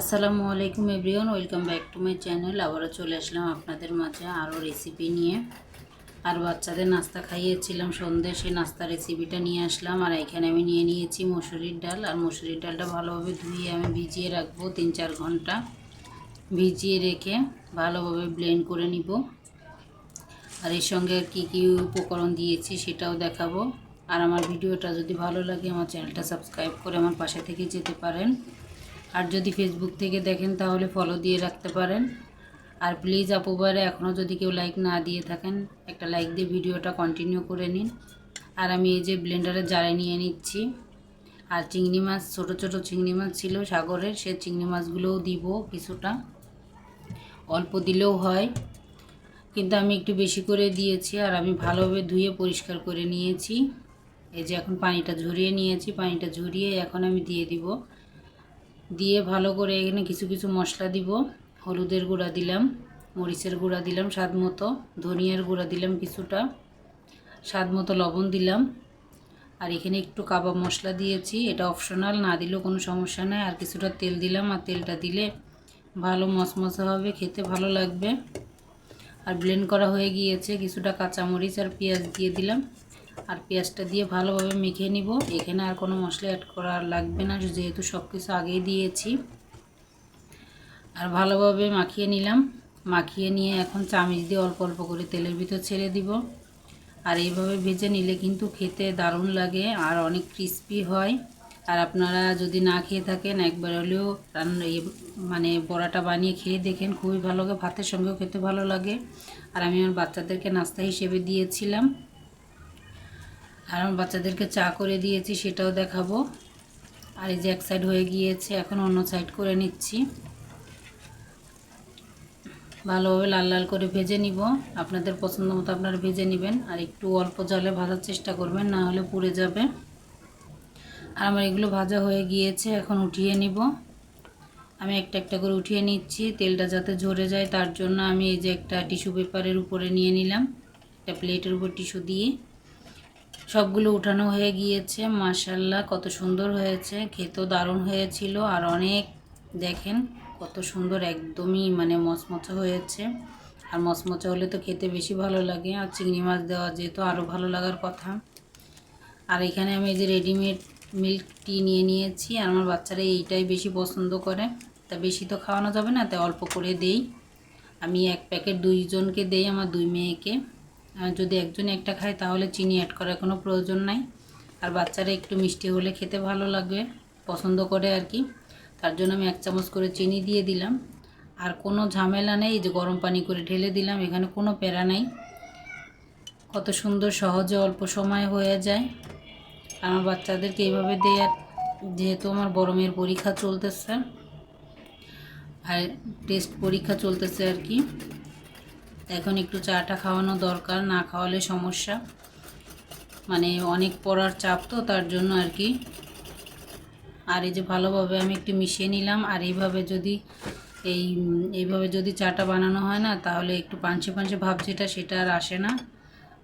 আসসালামু আলাইকুম everyone, welcome back to my channel. আবারও চলে আসলাম আপনাদের মাঝে আরও রেসিপি নিয়ে। আর বাচ্চাদের নাস্তা খাইয়েছিলাম সন্ধ্যে, সেই নাস্তা রেসিপিটা নিয়ে আসলাম। আর এখানে আমি নিয়ে নিয়েছি মসুরির ডাল। আর মসুরির ডালটা ভালোভাবে ধুয়ে আমি ভিজিয়ে রাখব তিন চার ঘণ্টা। ভিজিয়ে রেখে ভালোভাবে ব্লেন্ড করে নিব। আর এর সঙ্গে আর কী কী উপকরণ দিয়েছি সেটাও দেখাবো। আর আমার ভিডিওটা যদি ভালো লাগে, আমার চ্যানেলটা সাবস্ক্রাইব করে আমার পাশে থেকে যেতে পারেন। আর যদি ফেসবুক থেকে দেখেন তাহলে ফলো দিয়ে রাখতে পারেন। আর প্লিজ আপুবারে এখনও যদি কেউ লাইক না দিয়ে থাকেন, একটা লাইক দিয়ে ভিডিওটা কন্টিনিউ করে নিন। আর আমি এই যে ব্লেন্ডারে জারে নিয়ে নিচ্ছি। আর চিংড়ি মাছ, ছোট ছোট চিংড়ি মাছ ছিল সাগরের, সে চিংড়ি মাছগুলোও দিব কিছুটা। অল্প দিলেও হয়, কিন্তু আমি একটু বেশি করে দিয়েছি আর আমি ভালোভাবে ধুয়ে পরিষ্কার করে নিয়েছি। এই যে এখন পানিটা ঝরিয়ে নিয়েছি, পানিটা ঝরিয়ে এখন আমি দিয়ে দিব। দিয়ে ভালো করে এখানে কিছু কিছু মশলা দিব। হলুদের গুঁড়া দিলাম, মরিচের গুঁড়া দিলাম স্বাদ মতো, ধনিয়ার গুঁড়া দিলাম কিছুটা, স্বাদ মতো লবণ দিলাম। আর এখানে একটু কাবাব মশলা দিয়েছি, এটা অপশনাল, না দিলেও কোনো সমস্যা নেই। আর কিছুটা তেল দিলাম, আর তেলটা দিলে ভালো মশমশা হবে, খেতে ভালো লাগবে। আর ব্লেন্ড করা হয়ে গিয়েছে, কিছুটা কাঁচামরিচ আর পেঁয়াজ দিয়ে দিলাম। আর পেঁয়াজটা দিয়ে ভালোভাবে মেখে নিব। এখানে আর কোনো মশলা অ্যাড করা লাগবে না, যেহেতু সব কিছু আগেই দিয়েছি। আর ভালোভাবে মাখিয়ে নিলাম। মাখিয়ে নিয়ে এখন চামিচ দিয়ে অল্প অল্প করে তেলের ভিতর ছেড়ে দিব। আর এইভাবে ভেজে নিলে কিন্তু খেতে দারুণ লাগে আর অনেক ক্রিস্পি হয়। আর আপনারা যদি না খেয়ে থাকেন, একবার হলেও রান্না মানে বড়াটা বানিয়ে খেয়ে দেখেন, খুবই ভালো লাগে, ভাতের সঙ্গেও খেতে ভালো লাগে। আর আমি আমার বাচ্চাদেরকে নাস্তা হিসেবে দিয়েছিলাম। আর আমার বাচ্চাদেরকে চা করে দিয়েছি, সেটাও দেখাবো। আর এই যে এক সাইড হয়ে গিয়েছে, এখন অন্য সাইড করে নিচ্ছি। ভালোভাবে লাল লাল করে ভেজে নিব। আপনাদের পছন্দ মতো আপনারা ভেজে নেবেন। আর একটু অল্প জলে ভাজার চেষ্টা করবেন, না হলে পুড়ে যাবে। আর আমার এগুলো ভাজা হয়ে গিয়েছে, এখন উঠিয়ে নিব। আমি একটা একটা করে উঠিয়ে নিচ্ছি। তেলটা যাতে ঝরে যায়, তার জন্য আমি এই যে একটা টিস্যু পেপারের উপরে নিয়ে নিলাম। একটা প্লেটের উপর টিস্যু দিয়ে। সবগুলো উঠানো হয়ে গিয়েছে। মাশাল্লাহ কত সুন্দর হয়েছে। খেতেও দারুণ হয়েছিল। আর অনেক, দেখেন, কত সুন্দর, একদমই মানে মচমচা হয়েছে। আর মচমচা হলে তো খেতে বেশি ভালো লাগে। আর চিংড়ি মাছ দেওয়া যেহেতু আরও ভালো লাগার কথা। আর এখানে আমি এই যে রেডিমেড মিল্ক টি নিয়ে নিয়েছি। আর আমার বাচ্চারা এইটাই বেশি পছন্দ করে। তা বেশি তো খাওয়ানো যাবে না, তাই অল্প করে দেই। আমি এক প্যাকেট দুইজনকে দেই, আমার দুই মেয়েকে। আর যদি একজন একটা খায়, তাহলে চিনি অ্যাড করার কোনো প্রয়োজন নাই। আর বাচ্চারা একটু মিষ্টি হলে খেতে ভালো লাগবে, পছন্দ করে আর কি। তার জন্য আমি এক চামচ করে চিনি দিয়ে দিলাম। আর কোনো ঝামেলা নেই যে গরম পানি করে ঢেলে দিলাম, এখানে কোনো প্যারা নাই। কত সুন্দর, সহজে অল্প সময় হয়ে যায়। আমার বাচ্চাদেরকে এইভাবে দেয়, যেহেতু আমার বড় মেয়ের পরীক্ষা চলতেছে, আর টেস্ট পরীক্ষা চলতেছে আর কি। এখন একটু চাটা খাওয়ানো দরকার, না খাওয়ালে সমস্যা। মানে অনেক পড়ার চাপ তো, তার জন্য আর কি। আর এই যে ভালোভাবে আমি একটু মিশিয়ে নিলাম, আর এইভাবে যদি এই, এইভাবে যদি চাটা বানানো হয় না, তাহলে একটু পাঞ্চে পাঞ্চে ভাব যেটা, সেটা আর আসে না।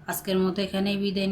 আজকের মতো এখানেই বিদায়